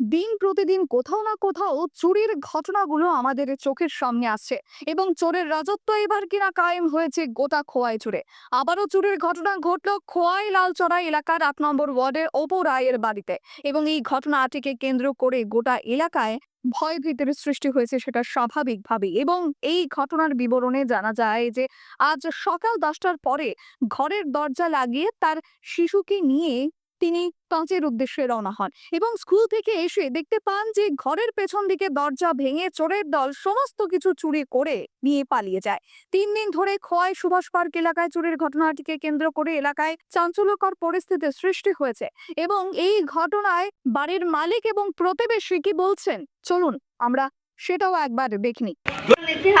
দিন প্রতিদিন কোথাও না কোথাও চুরির ঘটনাগুলো আমাদের চোখের সামনে আসছে এবং চোরের রাজত্ব এবার কিনা কায়েম হয়েছে গোটা খোয়াই চুরে আবারও চুরির ঘটনা ঘটল খোয়াই লালচড়া এলাকার আট নম্বর ওয়ার্ডের অপু রায়ের বাড়িতে এবং এই ঘটনাটিকে কেন্দ্র করে গোটা এলাকায় ভয় ভীতির সৃষ্টি হয়েছে সেটা স্বাভাবিকভাবেই এবং এই ঘটনার বিবরণে জানা যায় যে আজ সকাল দশটার পরে ঘরের দরজা লাগিয়ে তার শিশুকে নিয়ে তিনি কাঁচের উদ্দেশ্যে রওনা হন এবং স্কুল থেকে এসে দেখতে পান যে ঘরের পেছন দিকে দরজা ভেঙে চোরের দল সমস্ত কিছু চুরি করে নিয়ে পালিয়ে যায়। তিন দিন ধরে খোয়াই সুভাষ পার্ক এলাকায় চুরির ঘটনাটিকে কেন্দ্র করে এলাকায় চাঞ্চল্যকর পরিস্থিতির সৃষ্টি হয়েছে এবং এই ঘটনায় বাড়ির মালিক এবং প্রতিবেশী কি বলছেন? চলুন, আমরা সেটাও একবার দেখিনি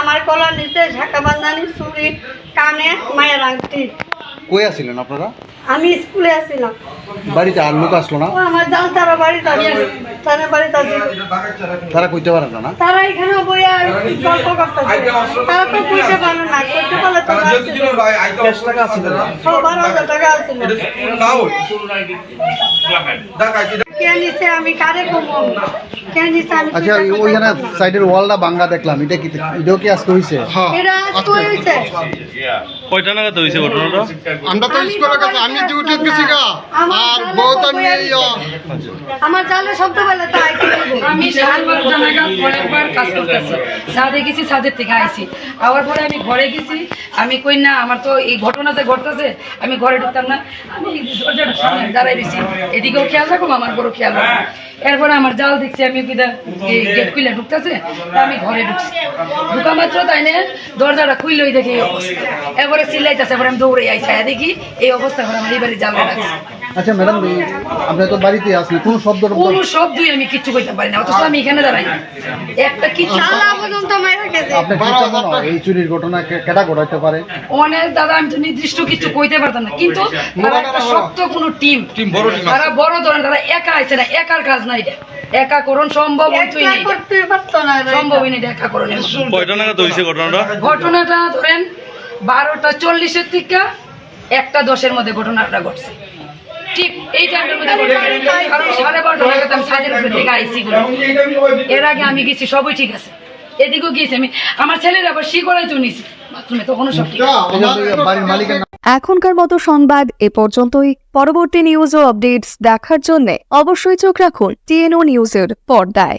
আমার কলার নিচে ঝাঁকা বান্ধানি চুরি, কানে মায়ের আংটি। কই আছিলেন আপনারা? আমি স্কুলে আসছিলাম বাড়িতে আর লোক আসলো না? ও আমার দাও তারা বাড়িতে আছে তারা বাড়িতে আছে তারা কইতে পারেন না না? তারা এখানে বইয়া গল্প করতে তারা তো কইতে পারে না করতে পারলে তো ক্যাশ টাকা আছে না। বারো হাজার টাকা আছিল কে আচ্ছা ওইখানে সাইডের ওয়ালটা ভাঙ্গা দেখলাম এটা কি এটাও কি আজকে হইছে? এটা আজকে হয়েছে কয়টা নাগাদ হয়েছে ঘটনাটা? আমরা তো স্কুলে গেছি আমি ডিউটি গেছি গা। আর জালে বউ তো তো বইয়া নিয়ে দিছে। আমার জালে শব্দ পেলে তো আমি সাড়ে বারোটা নাগাদ পরের কাজ করতেছি। ছাদে গেছি ছাদের থেকে আইছি। আবার পরে আমি ঘরে গেছি। আমি কই না আমার তো এই ঘটনা যে ঘটতেছে আমি ঘরে ঢুকতাম না। আমি দাঁড়াই দিছি এদিকেও খেয়াল রাখো আমার বড় খেয়াল রাখো এরপরে আমার জাল দেখছি আমি গেট খুলে ঢুকতেছে আমি ঘরে ঢুকছি। ঢুকা মাত্র তাই না দরজাটা খুললেই দেখি এই অবস্থা। এরপরে চিল্লাইতেছে এবার আমি দৌড়ে আইসা দেখি এই অবস্থা করে আমার এই বাড়ি জাল লাগছে। আচ্ছা ম্যাডাম আপনি তো বাড়িতে আসলে কোন শব্দ কোনো শব্দই আমি কিচ্ছু কইতে পারি না অথচ আমি এখানে দাঁড়াই। একটা কিছু জালা পর্যন্ত মাইরা গেছে। আপনি কি চান না? এই চুরির ঘটনা কেটা ঘটাইতে পারে? অনেক দাদা আমি তো নির্দিষ্ট কিছু কইতে পারতাম না। কিন্তু তারা একটা শক্ত কোনো টিম তারা বড় ধরনের তারা একা আছে না একার কাজ না এটা। একা করণ সম্ভব হইতই না এটা। করতে পারতো না রে। সম্ভবই না এটা একা করণ কয়টা নাগাদ হয়েছে ঘটনাটা? ঘটনাটা ধরেন বারোটা চল্লিশের থেকে একটা দশের মধ্যে ঘটনাটা ঘটছে। ঠিক এই টাইমের মধ্যে কারণ সাড়ে বারোটা নাগাদ আমি ছাদের উপরে থেকে আইসি গুলো এর আগে আমি গেছি সবই ঠিক আছে। এদিকেও গিয়েছি আমি। আমার ছেলের আবার শিকড়াই তো নিছি বাথরুমে তখনও সব ঠিক আছে। এখনকার মতো সংবাদ এ পর্যন্তই। পরবর্তী নিউজ ও আপডেটস দেখার জন্য অবশ্যই চোখ রাখুন টিএনও নিউজের পর্দায়।